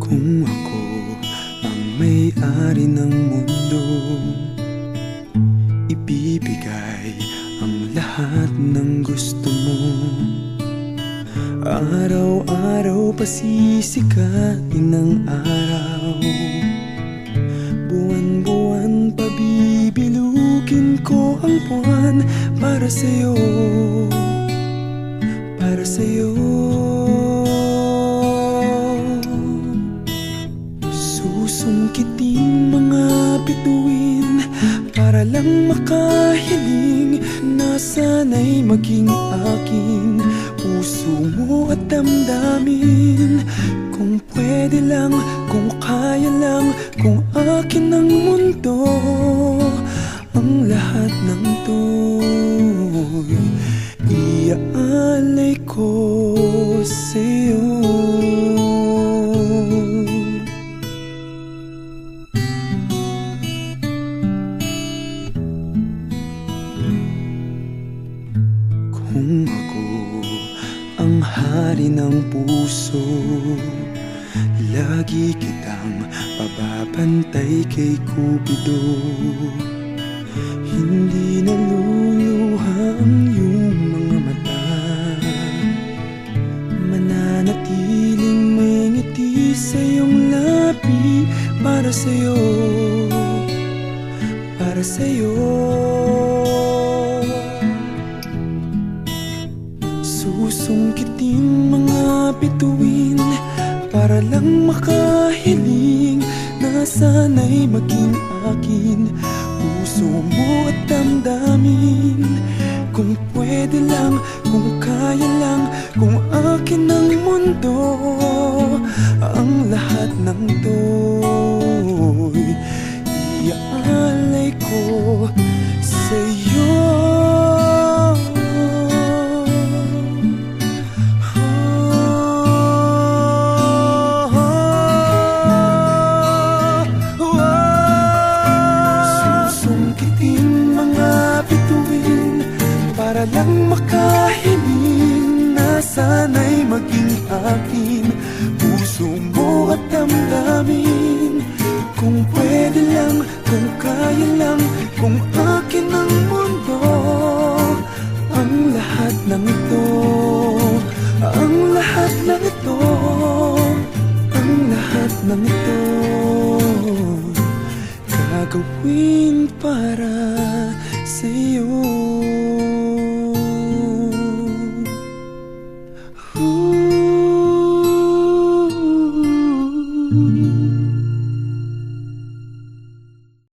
Kung ako ang may-ari ng mundo Ibibigay ang lahat ng gusto mo. Araw-araw pasisikain ng araw. Ko ang buwan Para sa'yo. Para sa'yo. Susungkitin mga bituin Para lang makahiling Na sana'y maging akin Puso mo at damdamin. Kung pwede lang, kung kaya lang Kung akin ang mundo Ang lahat ng to'y Iaalay ko sa'yo. Kung ako ang hari ng puso Lagi kitang pababantay kay Cupido Hindi naluluha ang iyong mga mata. Mananatiling may ngiti sa iyong labi Para sa'yo Para sa'yo. Susungkitin mga bituin Para lang makahiling sana'y maging akin. Puso mo at damdamin. Kung pwede lang, kung kaya lang Kung akin ang mundo Ang lahat ng to'y Iaalay ko Para lang makahiling Na sana'y maging akin. Puso mo at damdamin Kung pwede lang, kung kaya lang Kung akin ang mundo. Ang lahat ng ito Ang lahat ng ito Ang lahat ng ito Gagawin para sa'yo